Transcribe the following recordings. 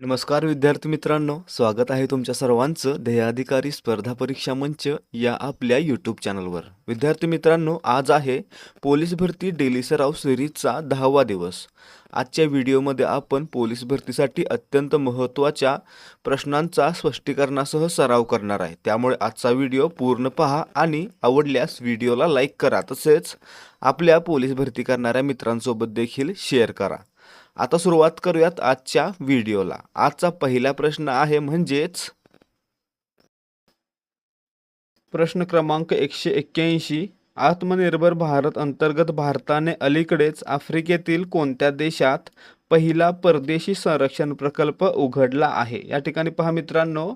नमस्कार विद्यार्थी मित्रांनो स्वागत आहे तुमच्या सर्वांचं ध्येयाधिकारी स्पर्धा परीक्षा मंच या आपल्या यूट्यूब चॅनलवर विद्यार्थी मित्रांनो आज आहे पोलीस भरती डेली सराव सिरीजचा दहावा दिवस. आजच्या व्हिडिओमध्ये आपण पोलीस भरतीसाठी अत्यंत महत्त्वाच्या प्रश्नांचा स्पष्टीकरणासह सराव करणार आहे. त्यामुळे आजचा व्हिडिओ पूर्ण पहा आणि आवडल्यास व्हिडिओला लाईक करा. तसेच आपल्या पोलीस भरती करणाऱ्या मित्रांसोबत देखील शेअर करा. आता सुरुवात करूयात आजच्या व्हिडिओला. आजचा पहिला प्रश्न आहे म्हणजेच प्रश्न क्रमांक एकशे एक्क्याऐंशी. आत्मनिर्भर भारत अंतर्गत भारताने अलीकडेच आफ्रिकेतील कोणत्या देशात पहिला परदेशी संरक्षण प्रकल्प उघडला आहे? या ठिकाणी पहा मित्रांनो.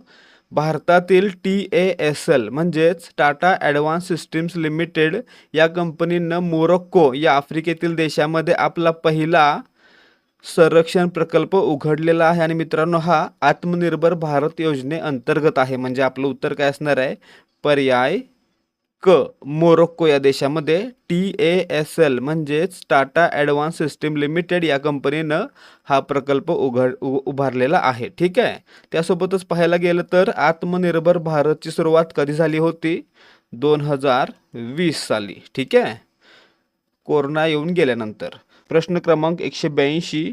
भारतातील टी ए एस एल म्हणजेच टाटा ॲडव्हान्स सिस्टीम्स लिमिटेड या कंपनीनं मोरक्को या आफ्रिकेतील देशामध्ये आपला पहिला संरक्षण प्रकल्प उघडलेला आहे. आणि मित्रांनो हा आत्मनिर्भर भारत योजनेअंतर्गत आहे. म्हणजे आपलं उत्तर काय असणार आहे? पर्याय क मोरोक्को या देशामध्ये टी ए एस एल म्हणजेच टाटा ॲडव्हान्स सिस्टीम लिमिटेड या कंपनीनं हा प्रकल्प उघड उभारलेला आहे. ठीक आहे? त्यासोबतच पाहायला गेलं तर आत्मनिर्भर भारतची सुरुवात कधी झाली होती? दोन हजार वीस साली. ठीक आहे? कोरोना येऊन गेल्यानंतर. प्रश्न क्रमांक एकशे ब्याऐंशी.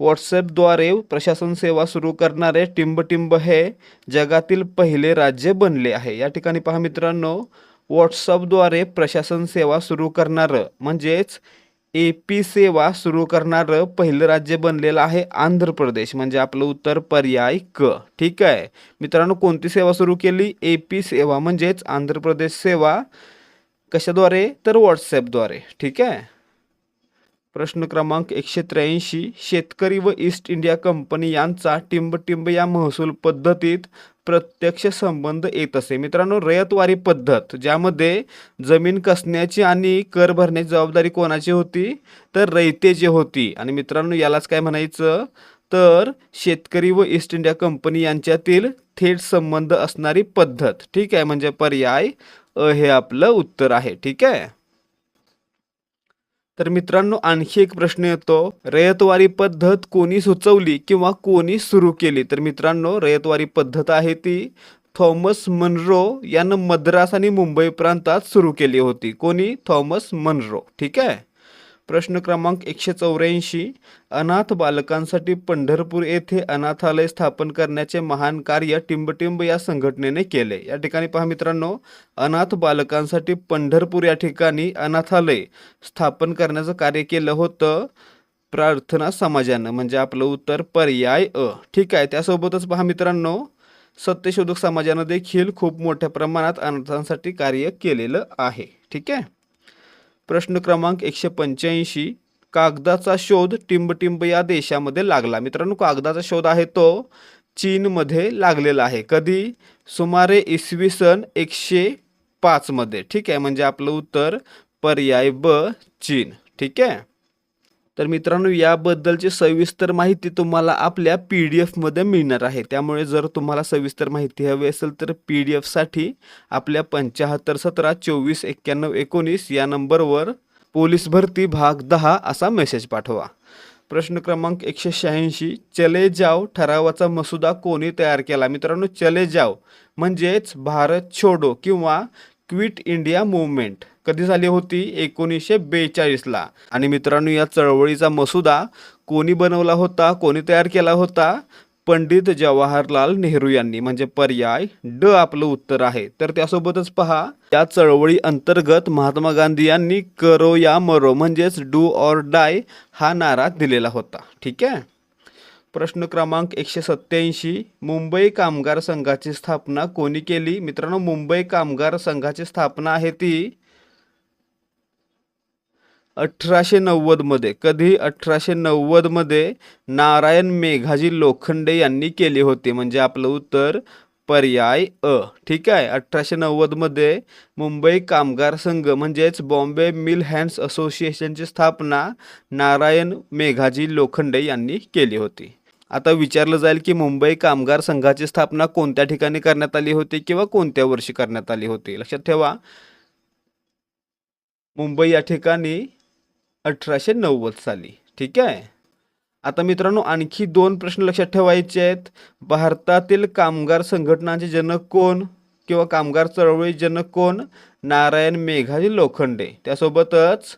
व्हॉट्सॲपद्वारे प्रशासन सेवा सुरू करणारे टिंबटिंब हे जगातील पहिले राज्य बनले आहे. या ठिकाणी पहा मित्रांनो व्हॉट्सअपद्वारे प्रशासन सेवा सुरू करणारं म्हणजेच ए पी सेवा सुरू करणारं पहिलं राज्य बनलेलं आहे आंध्र प्रदेश म्हणजे आपलं उत्तर पर्याय क ठीक आहे? मित्रांनो कोणती सेवा सुरू केली? ए पी सेवा म्हणजेच आंध्र प्रदेश सेवा कशाद्वारे? तर व्हॉट्सॲपद्वारे. ठीक आहे? प्रश्न क्रमांक एकशे त्र्याऐंशी शेतकरी व ईस्ट इंडिया कंपनी यांचा टिंबटिंब या महसूल पद्धतीत प्रत्यक्ष संबंध येत असे. मित्रांनो रयतवारी पद्धत ज्यामध्ये जमीन कसण्याची आणि कर भरण्याची जबाबदारी कोणाची होती? तर रयतेची होती. आणि मित्रांनो यालाच काय म्हणायचं? तर शेतकरी व ईस्ट इंडिया कंपनी यांच्यातील थेट संबंध असणारी पद्धत. ठीक आहे म्हणजे पर्याय अ हे आपलं उत्तर आहे. ठीक आहे? तर मित्रांनो आणखी एक प्रश्न येतो. रयतवारी पद्धत कोणी सुचवली किंवा कोणी सुरू केली? तर मित्रांनो रयतवारी पद्धत आहे ती थॉमस मनरो यानं मद्रास आणि मुंबई प्रांतात सुरू केली होती. कोणी? Thomas Munro. ठीक आहे? प्रश्न क्रमांक एकशे चौऱ्याऐंशी अनाथ बालकांसाठी पंढरपूर येथे अनाथालय स्थापन करण्याचे महान कार्य टिंबटिंब या संघटनेने केले. या ठिकाणी पहा मित्रांनो अनाथ बालकांसाठी पंढरपूर या ठिकाणी अनाथालय स्थापन करण्याचं कार्य केलं होतं प्रार्थना समाजानं म्हणजे आपलं उत्तर पर्याय अ. ठीक आहे त्यासोबतच पहा मित्रांनो सत्यशोधक समाजानं देखील खूप मोठ्या प्रमाणात अनाथांसाठी कार्य केलेलं आहे. ठीक आहे? प्रश्न क्रमांक एकशे पंच्याऐंशी. कागदाचा शोध टिंबटिंब या देशामध्ये लागला. मित्रांनो कागदाचा शोध आहे तो चीनमध्ये लागलेला आहे. कधी? सुमारे इसवी सन एकशे पाचमध्ये ठीक आहे म्हणजे आपलं उत्तर पर्याय ब चीन. ठीक आहे? तर मित्रांनो याबद्दलची सविस्तर माहिती तुम्हाला आपल्या पी डी एफमध्ये मिळणार आहे. त्यामुळे जर तुम्हाला सविस्तर माहिती हवी असेल तर पी डी एफसाठी आपल्या पंच्याहत्तर सतरा चोवीस एक्क्याण्णव एकोणीस या नंबरवर पोलीस भरती भाग दहा असा मेसेज पाठवा. प्रश्न क्रमांक एकशे शहाऐंशी चले जाव ठरावाचा मसुदा कोणी तयार केला? मित्रांनो चले जाव म्हणजेच भारत छोडो किंवा क्विट इंडिया मुवमेंट कधी झाली होती? एकोणीसशे बेचाळीसला. आणि मित्रांनो या चळवळीचा मसुदा कोणी बनवला होता? कोणी तयार केला होता? पंडित जवाहरलाल नेहरू यांनी. म्हणजे पर्याय ड आपलं उत्तर आहे. तर त्यासोबतच पहा या चळवळी अंतर्गत महात्मा गांधी यांनी करो या मरो म्हणजेच डू ऑर डाय हा नारा दिलेला होता. ठीक आहे? प्रश्न क्रमांक एकशे सत्याऐंशी मुंबई कामगार संघाची स्थापना कोणी केली? मित्रांनो मुंबई कामगार संघाची स्थापना आहे ती अठराशे नव्वदमध्ये कधी? अठराशे नव्वदमध्ये नारायण मेघाजी लोखंडे यांनी केली होती. म्हणजे आपलं उत्तर पर्याय अ. ठीक आहे? अठराशे नव्वदमध्ये मुंबई कामगार संघ म्हणजेच बॉम्बे मिल हँड्स असोसिएशनची स्थापना नारायण मेघाजी लोखंडे यांनी केली होती. आता विचारलं जाईल की मुंबई कामगार संघाची स्थापना कोणत्या ठिकाणी करण्यात आली होती किंवा कोणत्या वर्षी करण्यात आली होती? लक्षात ठेवा. मुंबई या ठिकाणी अठराशे नव्वद साली. ठीक आहे? आता मित्रांनो आणखी दोन प्रश्न लक्षात ठेवायचे आहेत. भारतातील कामगार संघटनांचे जनक कोण किंवा कामगार चळवळी जनक कोण? नारायण मेघाजी लोखंडे. त्यासोबतच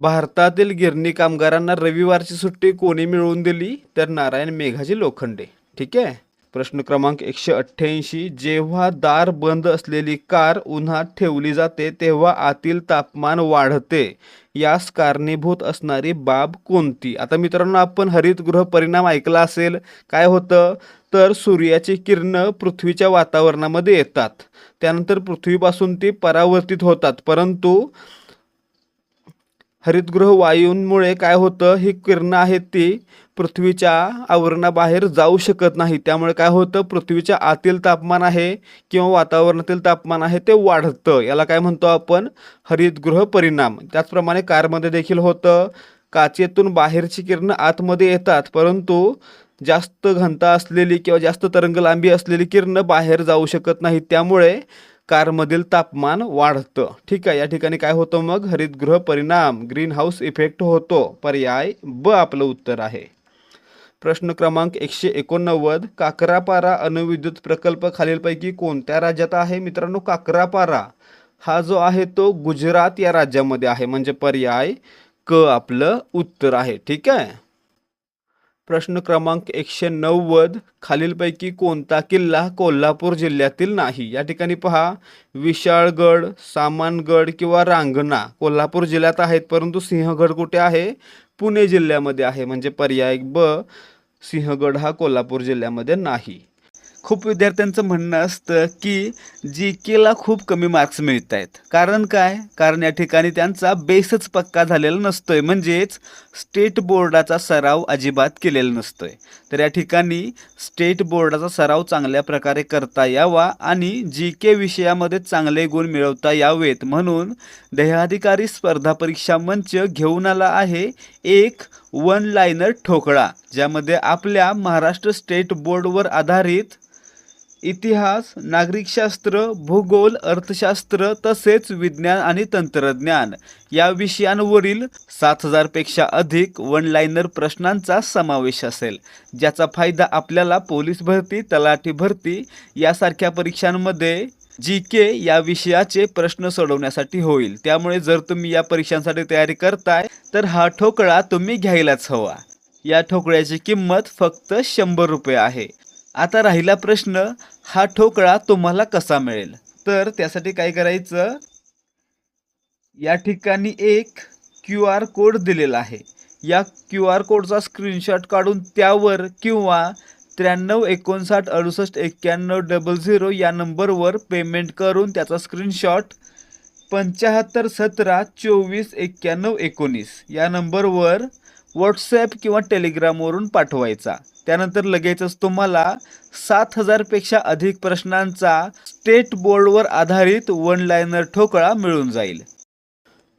भारतातील गिरणी कामगारांना रविवारची सुट्टी कोणी मिळवून दिली? तर नारायण मेघाजी लोखंडे. ठीक आहे? प्रश्न क्रमांक एकशे अठ्ठ्याऐंशी. जेव्हा दार बंद असलेली कार उन्हात ठेवली जाते तेव्हा आतील तापमान वाढते. यास कारणीभूत असणारी बाब कोणती? आता मित्रांनो आपण हरितगृह परिणाम ऐकला असेल. काय होतं? तर सूर्याची किरणं पृथ्वीच्या वातावरणामध्ये येतात. त्यानंतर पृथ्वीपासून ती परावर्तित होतात. परंतु हरितगृह वायूंमुळे काय होतं? ही किरणं आहेत ती पृथ्वीच्या आवरणाबाहेर जाऊ शकत नाही. त्यामुळे काय होतं? पृथ्वीच्या आतील तापमान आहे किंवा वातावरणातील तापमान आहे ते वाढतं. याला काय म्हणतो आपण? हरितगृह परिणाम. त्याचप्रमाणे कारमध्ये देखील होतं. काचेतून बाहेरची किरणं आतमध्ये येतात. परंतु जास्त घनता असलेली किंवा जास्त तरंग लांबी असलेली किरणं बाहेर जाऊ शकत नाही त्यामुळे कारमधील तापमान वाढतं. ठीक आहे या ठिकाणी काय होतं मग? हरितगृह परिणाम ग्रीन हाऊस इफेक्ट होतो. पर्याय ब आपलं उत्तर आहे. प्रश्न क्रमांक एकशे एकोणनव्वद काकरापारा अणुविद्युत प्रकल्प खालीलपैकी कोणत्या राज्यात आहे? मित्रांनो काकरापारा हा जो आहे तो गुजरात या राज्यामध्ये आहे. म्हणजे पर्याय क आपलं उत्तर आहे. ठीक आहे? प्रश्न क्रमांक एकशे नव्वद खालीलपैकी कोणता किल्ला कोल्हापूर जिल्ह्यातील नाही? या ठिकाणी पहा. विशाळगड सामानगड किंवा रांगणा. कोल्हापूर जिल्ह्यात आहेत परंतु सिंहगड कुठे आहे? पुणे जिल्ह्यामध्ये आहे. म्हणजे पर्याय ब सिंहगड हा कोल्हापूर जिल्ह्यामध्ये नाही. खूप विद्यार्थ्यांचं म्हणणं असतं की जी केला खूप कमी मार्क्स मिळत आहेत कारण काय? कारण या ठिकाणी त्यांचा बेसच पक्का झालेला नसतो आहे म्हणजेच स्टेट बोर्डाचा सराव अजिबात केलेला नसतो आहे तर या ठिकाणी स्टेट बोर्डाचा सराव चांगल्या प्रकारे करता यावा आणि जी के विषयामध्ये चांगले गुण मिळवता यावेत. म्हणून देहाधिकारी स्पर्धा परीक्षा मंच घेऊन आला आहे एक वन लायनर ठोकळा ज्यामध्ये आपल्या महाराष्ट्र स्टेट बोर्डवर आधारित इतिहास नागरिकशास्त्र भूगोल अर्थशास्त्र तसेच विज्ञान आणि तंत्रज्ञान या विषयांवरील सात हजारपेक्षा अधिक वन लायनर प्रश्नांचा समावेश असेल. ज्याचा फायदा आपल्याला पोलीस भरती तलाठी भरती यासारख्या परीक्षांमध्ये जी के या विषयाचे प्रश्न सोडवण्यासाठी होईल. त्यामुळे जर तुम्ही या परीक्षांसाठी तयारी करताय तर हा ठोकळा तुम्ही घ्यायलाच हवा. या ठोकळ्याची किंमत फक्त शंभर रुपये आहे. आता राहिला प्रश्न हा ठोकळा तुम्हाला कसा मिळेल? तर त्यासाठी काय करायचं? या ठिकाणी एक क्यू आर कोड दिलेला आहे. या क्यू आर कोडचा स्क्रीनशॉट काढून त्यावर किंवा त्र्याण्णव एकोणसाठ अडुसष्ट एक्क्याण्णव डबल झिरो या नंबरवर पेमेंट करून त्याचा स्क्रीनशॉट पंच्याहत्तर सतरा चोवीस एक्क्याण्णव एकोणीस या नंबरवर व्हॉट्सॲप किंवा टेलिग्रामवरून पाठवायचा. त्यानंतर लगेचच तुम्हाला सात हजारपेक्षा अधिक प्रश्नांचा स्टेट बोर्डवर आधारित वन लायनर ठोकळा मिळून जाईल.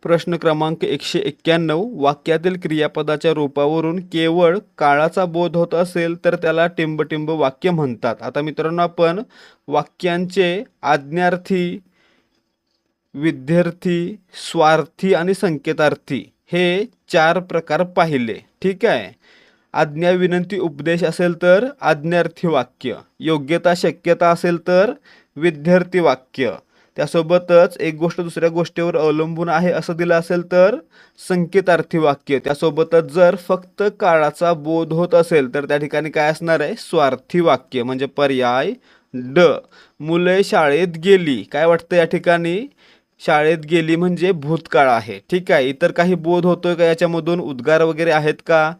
प्रश्न क्रमांक एकशे एक्क्याण्णव वाक्यातील क्रियापदाच्या रूपावरून केवळ काळाचा बोध होत असेल तर त्याला टिंबटिंब वाक्य म्हणतात. आता मित्रांनो आपण वाक्यांचे आज्ञार्थी विद्यार्थी स्वार्थी आणि संकेतार्थी हे चार प्रकार पाहिले. ठीक आहे? आज्ञा विनंती उपदेश असेल तर आज्ञार्थी वाक्य योग्यता शक्यता असेल तर विद्यार्थी वाक्य. त्यासोबतच एक गोष्ट दुसऱ्या गोष्टीवर अवलंबून आहे असं दिलं असेल तर संकेतार्थी वाक्य. त्यासोबतच जर फक्त काळाचा बोध होत असेल तर त्या ठिकाणी काय असणार आहे? स्वार्थी वाक्य म्हणजे पर्याय ड. मुले शाळेत गेली. काय वाटतं या ठिकाणी? शाळेत गेली म्हणजे भूतकाळ आहे. ठीक आहे इतर काही बोध होतोय का याच्यामधून? उद्गार वगैरे आहेत का?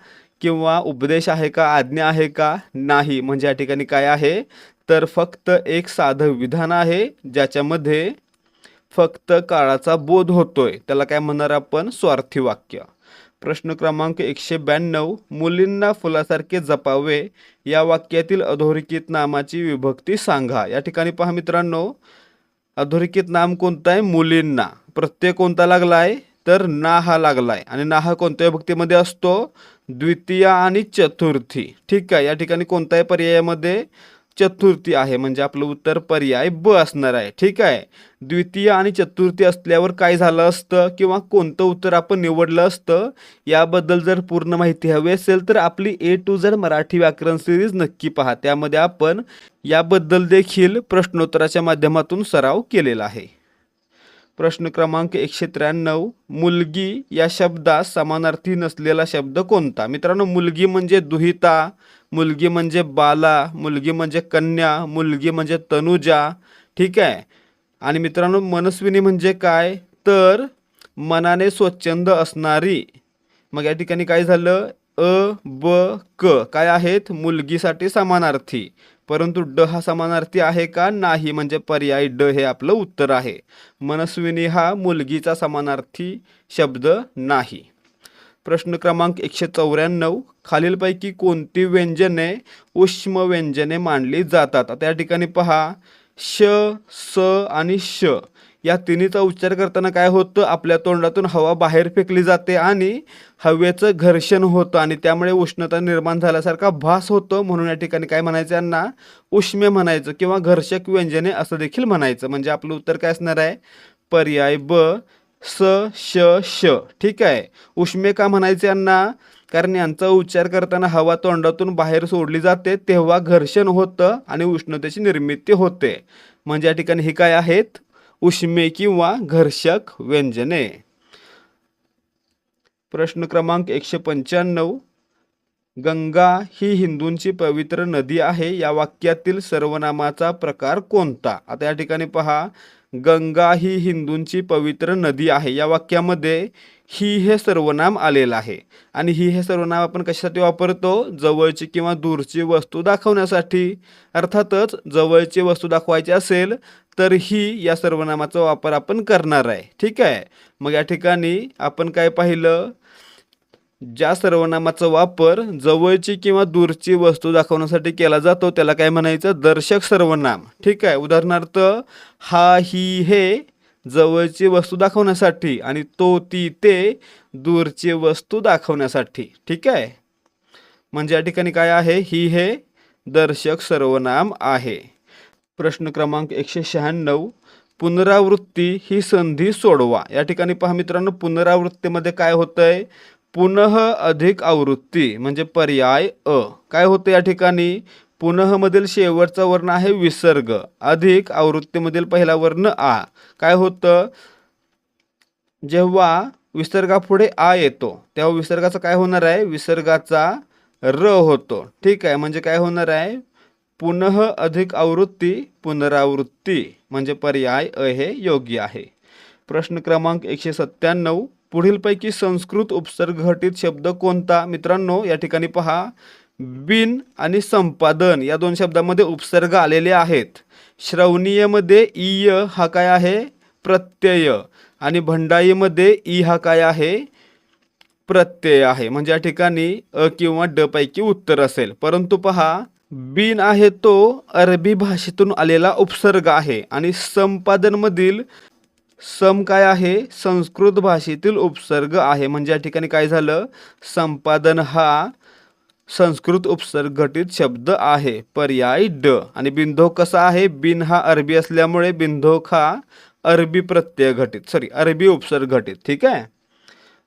किंवा उपदेश आहे का? आज्ञा आहे का? नाही. म्हणजे या ठिकाणी काय आहे? तर फक्त एक साधं विधान आहे ज्याच्यामध्ये फक्त काळाचा बोध होतोय. त्याला काय म्हणणार आपण? स्वार्थी वाक्य. प्रश्न क्रमांक एकशे ब्याण्णव मुलींना फुलासारखे जपावे या वाक्यातील अधोरेखित नामाची विभक्ती सांगा. या ठिकाणी पहा मित्रांनो अधोरेखित नाम कोणतं आहे? मुलींना. प्रत्यय कोणता लागला आहे तर ना हा लागला आहे आणि ना हा कोणत्या विभक्तीमध्ये असतो? द्वितीय आणि चतुर्थी. ठीक आहे या ठिकाणी कोणत्याही पर्यायामध्ये? चतुर्थी आहे म्हणजे आपलं उत्तर पर्याय ब असणार आहे. ठीक आहे? द्वितीय आणि चतुर्थी असल्यावर काय झालं असतं किंवा कोणतं उत्तर आपण निवडलं असतं याबद्दल जर पूर्ण माहिती हवी असेल तर आपली ए टू झेड मराठी व्याकरण सिरीज नक्की पहा. त्यामध्ये आपण याबद्दल देखील प्रश्नोत्तराच्या माध्यमातून सराव केलेला आहे. प्रश्न क्रमांक एकशे त्र्याण्णव मुलगी या शब्दास समानार्थी नसलेला शब्द कोणता? मित्रांनो मुलगी म्हणजे दुहिता मुलगी म्हणजे बाला मुलगी म्हणजे कन्या मुलगी म्हणजे तनुजा ठीक आहे? आणि मित्रांनो मनस्विनी म्हणजे काय? तर मनाने स्वच्छंद असणारी. मग या ठिकाणी काय झालं? अ ब क काय आहेत? मुलगीसाठी समानार्थी. परंतु ड हा समानार्थी आहे का? नाही. म्हणजे पर्याय ड हे आपलं उत्तर आहे. मनस्विनी हा मुलगीचा समानार्थी शब्द नाही. प्रश्न क्रमांक एकशे चौऱ्याण्णव. खालीलपैकी कोणती व्यंजने उष्म व्यंजने मानली जातात? त्या ठिकाणी पहा. श स आणि श. या तिन्हीचा उच्चार करताना काय होतं? आपल्या तोंडातून हवा बाहेर फेकली जाते आणि हवेचं घर्षण होतं आणि त्यामुळे उष्णता निर्माण झाल्यासारखा भास होतो. म्हणून या ठिकाणी काय म्हणायचं? यांना उष्मे म्हणायचं किंवा घर्षक व्यंजने असं देखील म्हणायचं. म्हणजे आपलं उत्तर काय असणार आहे? पर्याय ब स श श. ठीक आहे? उष्मे का म्हणायचे यांना? कारण यांचा उच्चार करताना हवा तोंडातून बाहेर सोडली जाते तेव्हा घर्षण होतं आणि उष्णतेची निर्मिती होते. म्हणजे या ठिकाणी ही काय आहेत? उष्मे किंवा घर्षक व्यंजने. प्रश्न क्रमांक एकशे पंच्याण्णव. गंगा ही हिंदूंची पवित्र नदी आहे. या वाक्यातील सर्वनामाचा प्रकार कोणता? आता या ठिकाणी पहा. गंगा ही हिंदूंची पवित्र नदी आहे. या वाक्यामध्ये ही हे सर्वनाम आलेलं आहे. आणि ही हे सर्वनाम आपण कशासाठी वापरतो? जवळची किंवा दूरची वस्तू दाखवण्यासाठी. अर्थातच जवळची वस्तू दाखवायची असेल तर ही या सर्वनामाचा वापर आपण करणार आहे. ठीक आहे? मग या ठिकाणी आपण काय पाहिलं? ज्या सर्वनामाचा वापर जवळची किंवा दूरची वस्तू दाखवण्यासाठी केला जातो त्याला काय म्हणायचं? दर्शक सर्वनाम. ठीक आहे उदाहरणार्थ हा ही हे जवळची वस्तू दाखवण्यासाठी आणि तो ती ते दूरची वस्तू दाखवण्यासाठी. ठीक आहे? म्हणजे या ठिकाणी काय आहे? ही हे दर्शक सर्वनाम आहे. प्रश्न क्रमांक एकशे शहाण्णव पुनरावृत्ती ही संधी सोडवा. या ठिकाणी पहा मित्रांनो पुनरावृत्तीमध्ये काय होतंय? पुनः अधिक आवृत्ती म्हणजे पर्याय अ. काय होतं या ठिकाणी? पुनः मधील शेवटचा वर्ण आहे विसर्ग. अधिक आवृत्तीमधील पहिला वर्ण आ. काय होतं? जेव्हा विसर्गापुढे आ येतो तेव्हा विसर्गाचा काय होणार आहे? विसर्गाचा र होतो. ठीक आहे म्हणजे काय होणार आहे? पुनः अधिक आवृत्ती पुनरावृत्ती म्हणजे पर्याय अ हे योग्य आहे. प्रश्न क्रमांक एकशे सत्त्याण्णव. पुढीलपैकी संस्कृत उपसर्ग घटित शब्द कोणता? मित्रांनो या ठिकाणी पहा. बिन आणि संपादन या दोन शब्दामध्ये उपसर्ग आलेले आहेत. श्रवणीयमध्ये इय हा काय आहे? प्रत्यय. आणि भंडाईमध्ये ई हा काय आहे? प्रत्यय आहे. म्हणजे या ठिकाणी अ किंवा ड पैकी उत्तर असेल. परंतु पहा बिन आहे तो अरबी भाषेतून आलेला उपसर्ग आहे. आणि संपादनमधील सम काय आहे? संस्कृत भाषेतील उपसर्ग आहे. म्हणजे या ठिकाणी काय झालं? संपादन हा संस्कृत उपसर्ग घटित शब्द आहे. पर्याय ड. आणि बिंधोक कसा आहे? बिन हा अरबी असल्यामुळे बिंधोक हा अरबी प्रत्यय घटित. सॉरी अरबी उपसर्ग घटित. ठीक आहे?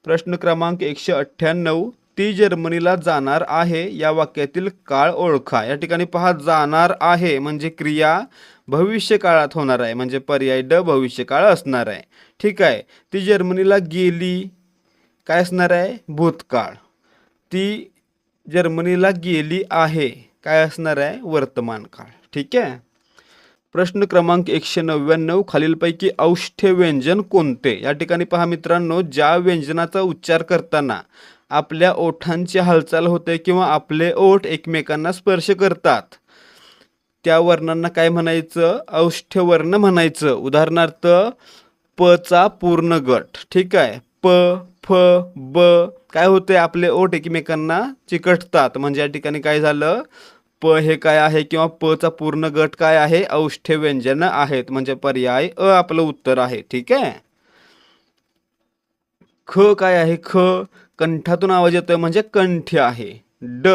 प्रश्न क्रमांक एकशे अठ्ठ्याण्णव. ती जर्मनीला जाणार आहे. या वाक्यातील काळ ओळखा. या ठिकाणी पहा जाणार आहे म्हणजे क्रिया भविष्यकाळात होणार आहे. म्हणजे पर्याय ड भविष्य काळ असणार आहे. ठीक आहे. ती जर्मनीला गेली. काय असणार आहे? भूतकाळ. ती जर्मनीला गेली आहे. काय असणार आहे? वर्तमान काळ ठीक आहे? प्रश्न क्रमांक एकशे नव्याण्णव खालीलपैकी औष्ठ्य व्यंजन कोणते? या ठिकाणी पहा मित्रांनो ज्या व्यंजनाचा उच्चार करताना आपल्या ओठांची हालचाल होते किंवा आपले ओठ एकमेकांना स्पर्श करतात. त्या वर्णांना काय म्हणायचं? औष्ठ्य वर्ण म्हणायचं. उदाहरणार्थ प चा पूर्ण गट. ठीक आहे प फ ब. काय होते आपले ओठ एकमेकांना चिकटतात. म्हणजे या ठिकाणी काय झालं? प हे काय आहे किंवा प चा पूर्ण गट काय आहे? औष्ठ्य व्यंजन आहेत. म्हणजे पर्याय अ आपलं उत्तर आहे. ठीक आहे ख काय आहे? ख कंठातून आवाज येतोय. म्हणजे कंठ आहे. ड.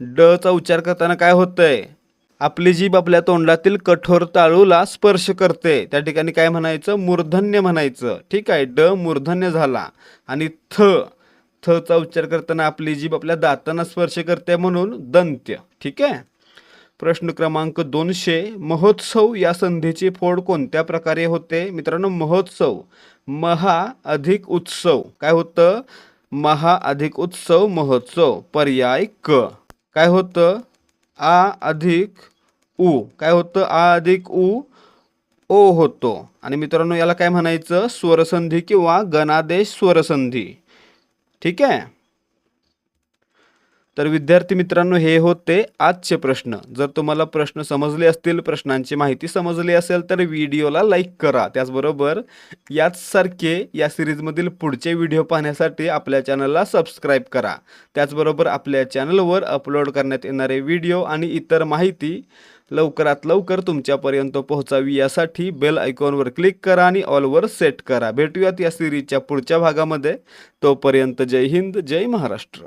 ड चा उच्चार करताना काय होतंय? आपली जीभ आपल्या तोंडातील कठोर ताळूला स्पर्श करते. त्या ठिकाणी काय म्हणायचं? मूर्धन्य म्हणायचं. ठीक आहे? ड मूर्धन्य झाला. आणि थ थचा उच्चार करताना आपली जीभ आपल्या दातांना स्पर्श करते म्हणून दंत्य. ठीक आहे? प्रश्न क्रमांक दोनशे महोत्सव या संधीची फोड कोणत्या प्रकारे होते? मित्रांनो महोत्सव. महा अधिक उत्सव. काय होतं? महा अधिक उत्सव महोत्सव. पर्याय क. काय होतं? आ अधिक उ. काय होतं? आ अधिक उ ओ होतो. आणि मित्रांनो याला काय म्हणायचं? स्वरसंधी किंवा गणादेश स्वरसंधी. ठीक आहे? तर विद्यार्थी मित्रांनो हे होते आजचे प्रश्न. जर तुम्हाला प्रश्न समजले असतील प्रश्नांची माहिती समजली असेल तर व्हिडिओला लाईक करा. त्याचबरोबर याचसारखे या सिरीजमधील पुढचे व्हिडिओ पाहण्यासाठी आपल्या चॅनलला सबस्क्राईब करा. त्याचबरोबर आपल्या चॅनलवर अपलोड करण्यात येणारे व्हिडिओ आणि इतर माहिती लवकरात लवकर तुमच्यापर्यंत पोहोचावी. यासाठी बेल आयकॉनवर क्लिक करा आणि ऑलवर सेट करा. भेटूयात या सिरीजच्या पुढच्या भागामध्ये. तोपर्यंत जय हिंद जय महाराष्ट्र.